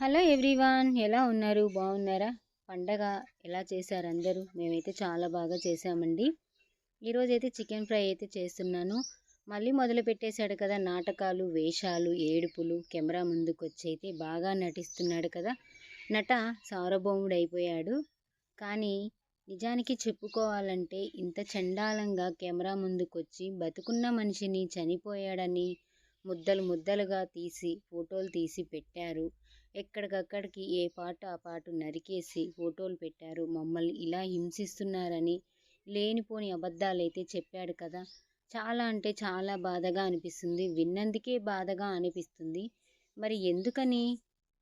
Hello everyone ఎలా ఉన్నారు? బాగున్నారా? పండగ ఎలా చేశారు అందరూ? మేమైతే చాలా బాగా చేసామండి ఈరోజు అయితే చికెన్ ఫ్రై అయితే చేస్తున్నాను. మళ్ళీ మొదలు పెట్టేశాడు కదా నాటకాలు వేషాలు ఏడుపులు కెమెరా ముందుకు వచ్చి అయితే బాగా నటిస్తున్నాడు కదా. నట సారభౌముడు అయిపోయాడు. కానీ నిజానికి చెప్పుకోవాలంటే ఇంత చండాలంగా కెమెరా ముందుకొచ్చి బతుకున్న మనిషిని చనిపోయాడని ముద్దలు ముద్దలుగా తీసి ఫోటోలు తీసి పెట్టారు. ఎక్కడికక్కడికి ఏ పాట ఆ పాట నరికేసి ఫోటోలు పెట్టారు. మమ్మల్ని ఇలా హింసిస్తున్నారని లేనిపోని అబద్ధాలైతే చెప్పాడు కదా. చాలా అంటే చాలా బాధగా అనిపిస్తుంది. విన్నందుకే బాధగా అనిపిస్తుంది. మరి ఎందుకని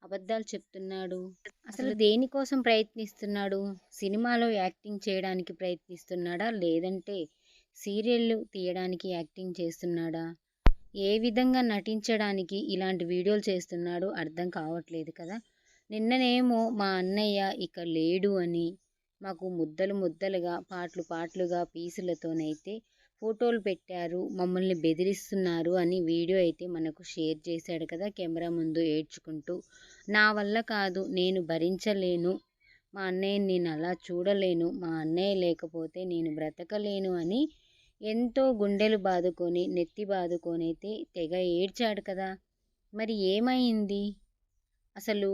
అబద్ధాలు చెప్తున్నాడు? అసలు దేనికోసం ప్రయత్నిస్తున్నాడు? సినిమాలో యాక్టింగ్ చేయడానికి ప్రయత్నిస్తున్నాడా? లేదంటే సీరియళ్ళు తీయడానికి యాక్టింగ్ చేస్తున్నాడా? ఏ విధంగా నటించడానికి ఇలాంటి వీడియోలు చేస్తున్నాడో అర్థం కావట్లేదు కదా. నిన్ననేమో మా అన్నయ్య ఇక లేడు అని మాకు ముద్దలు ముద్దలుగా పాటలు పాటలుగా పీసులతోనైతే ఫోటోలు పెట్టారు మమ్మల్ని బెదిరిస్తున్నారు అని వీడియో అయితే మనకు షేర్ చేశాడు కదా కెమెరా ముందు ఏడ్చుకుంటూ. నా వల్ల కాదు నేను భరించలేను మా అన్నయ్యని నేను అలా చూడలేను మా అన్నయ్య లేకపోతే నేను బ్రతకలేను అని ఎంతో గుండెలు బాదుకొని నెత్తి బాదుకొని అయితే తెగ ఏడ్చాడు కదా. మరి ఏమైంది? అసలు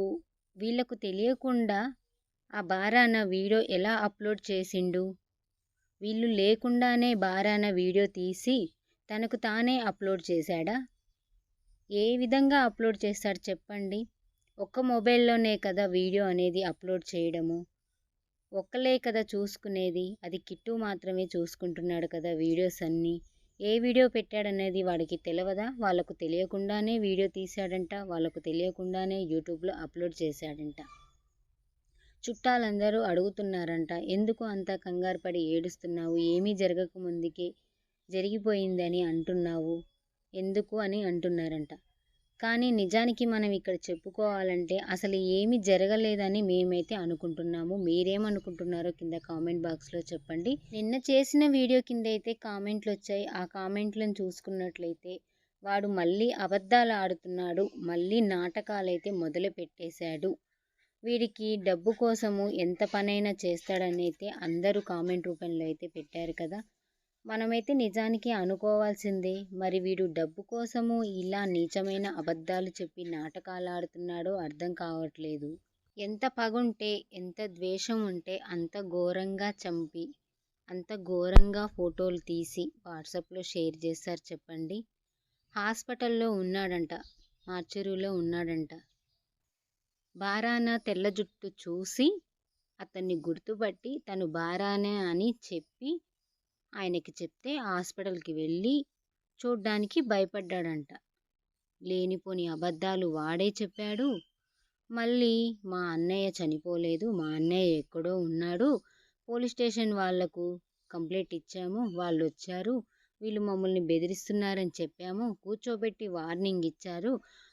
వీళ్ళకు తెలియకుండా ఆ బారాన వీడియో ఎలా అప్లోడ్ చేసిండు? వీళ్ళు లేకుండానే బారాన వీడియో తీసి తనకు తానే అప్లోడ్ చేశాడా? ఏ విధంగా అప్లోడ్ చేస్తాడు చెప్పండి? ఒక్క మొబైల్లోనే కదా వీడియో అనేది అప్లోడ్ చేయడము. ఒక్కలే కదా చూసుకునేది. అది కిట్టు మాత్రమే చూసుకుంటున్నాడు కదా వీడియోస్ అన్నీ. ఏ వీడియో పెట్టాడనేది వాడికి తెలియదా వాళ్ళకు తెలియకుండానే వీడియో తీశాడంట. వాళ్ళకు తెలియకుండానే యూట్యూబ్లో అప్లోడ్ చేశాడంట. చుట్టాలందరూ అడుగుతున్నారంట. ఎందుకు అంత కంగారు పడి ఏడుస్తున్నావు? ఏమీ జరగక ముందుకే జరిగిపోయిందని అంటున్నావు? ఎందుకు? అని అంటున్నారంట. కానీ నిజానికి మనం ఇక్కడ చెప్పుకోవాలంటే అసలు ఏమీ జరగలేదని మేమైతే అనుకుంటున్నాము. మీరేమనుకుంటున్నారో కింద కామెంట్ బాక్స్లో చెప్పండి. నిన్న చేసిన వీడియో కింద అయితే కామెంట్లు వచ్చాయి. ఆ కామెంట్లను చూసుకున్నట్లయితే వాడు మళ్ళీ అబద్ధాలు ఆడుతున్నాడు. మళ్ళీ నాటకాలైతే మొదలు పెట్టేశాడు. వీడికి డబ్బు కోసము ఎంత పనైనా చేస్తాడని అయితే అందరూ కామెంట్ రూపంలో అయితే పెట్టారు కదా. మనమైతే నిజానికి అనుకోవాల్సిందే. మరి వీడు డబ్బు కోసము ఇలా నీచమైన అబద్ధాలు చెప్పి నాటకాలు ఆడుతున్నాడో అర్థం కావట్లేదు. ఎంత పగుంటే ఎంత ద్వేషం ఉంటే అంత ఘోరంగా చంపి అంత ఘోరంగా ఫోటోలు తీసి వాట్సాప్లో షేర్ చేస్తారు చెప్పండి. హాస్పిటల్లో ఉన్నాడంట మార్చూరులో ఉన్నాడంట. బారాన తెల్ల జుట్టు చూసి అతన్ని గుర్తుపట్టి తను బారానే అని చెప్పి ఆయనకి చెప్తే హాస్పిటల్కి వెళ్ళి చూడ్డానికి భయపడ్డాడంట. లేనిపోని అబద్ధాలు వాడే చెప్పాడు. మళ్ళీ మా అన్నయ్య చనిపోలేదు మా అన్నయ్య ఎక్కడో ఉన్నాడు. పోలీస్ స్టేషన్ వాళ్ళకు కంప్లైంట్ ఇచ్చాము వాళ్ళు వచ్చారు వీళ్ళు మమ్మల్ని బెదిరిస్తున్నారని చెప్పాము కూర్చోబెట్టి వార్నింగ్ ఇచ్చారు.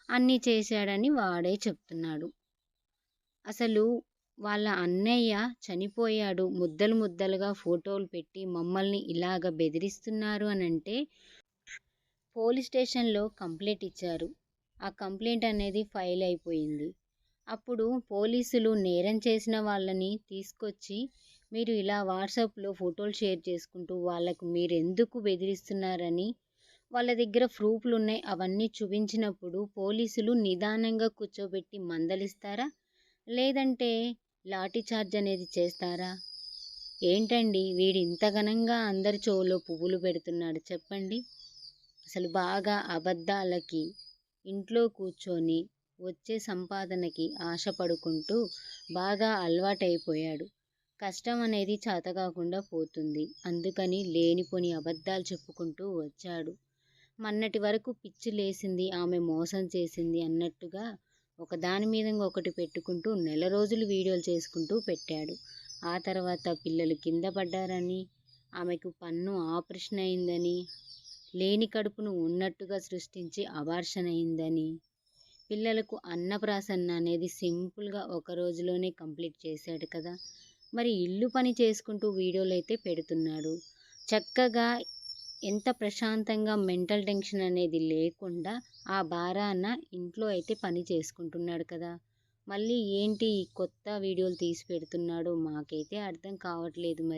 అన్నీ చేశాడని వాడే చెప్తున్నాడు. అసలు వాళ్ళ అన్నయ్య చనిపోయాడు. ముద్దలు ముద్దలుగా ఫోటోలు పెట్టి మమ్మల్ని ఇలాగ బెదిరిస్తున్నారు అని అంటే పోలీస్ స్టేషన్లో కంప్లైంట్ ఇచ్చారు. ఆ కంప్లైంట్ అనేది ఫైల్ అయిపోయింది. అప్పుడు పోలీసులు నేరం చేసిన వాళ్ళని తీసుకొచ్చి మీరు ఇలా వాట్సాప్లో ఫోటోలు షేర్ చేసుకుంటూ వాళ్ళకు మీరు ఎందుకు బెదిరిస్తున్నారని వాళ్ళ దగ్గర ప్రూఫ్లు ఉన్నాయి. అవన్నీ చూపించినప్పుడు పోలీసులు నిదానంగా కూర్చోబెట్టి మందలిస్తారా? లేదంటే లాఠీ చార్జ్ అనేది చేస్తారా? ఏంటండి వీడు ఇంత ఘనంగా అందరి చెవులో పువ్వులు పెడుతున్నాడు చెప్పండి. అసలు బాగా అబద్ధాలకి ఇంట్లో కూర్చొని వచ్చే సంపాదనకి ఆశపడుకుంటూ బాగా అలవాటైపోయాడు. కష్టం అనేది చేతకాకుండా పోతుంది. అందుకని లేనిపోని అబద్ధాలు చెప్పుకుంటూ వచ్చాడు. మొన్నటి వరకు పిచ్చి లేసింది ఆమె మోసం చేసింది అన్నట్టుగా ఒకదాని మీద ఒకటి పెట్టుకుంటూ నెల రోజులు వీడియోలు చేసుకుంటూ పెట్టాడు. ఆ తర్వాత పిల్లలు కింద పడ్డారని ఆమెకు పన్ను ఆపరేషన్ అయిందని లేని కడుపును ఉన్నట్టుగా సృష్టించి అబార్షన్ అయిందని. పిల్లలకు అన్నప్రాసన్న అనేది సింపుల్గా ఒక రోజులోనే కంప్లీట్ చేశాడు కదా. మరి ఇల్లు పని చేసుకుంటూ వీడియోలు అయితే పెడుతున్నాడు. చక్కగా ఎంత ప్రశాంతంగా మెంటల్ టెన్షన్ అనేది లేకుండా ఆ భారాన ఇంట్లో అయితే పని చేసుకుంటున్నాడు కదా. మళ్ళీ ఏంటి కొత్త వీడియోలు తీసి పెడుతున్నాడో మాకైతే అర్థం కావట్లేదు మరి.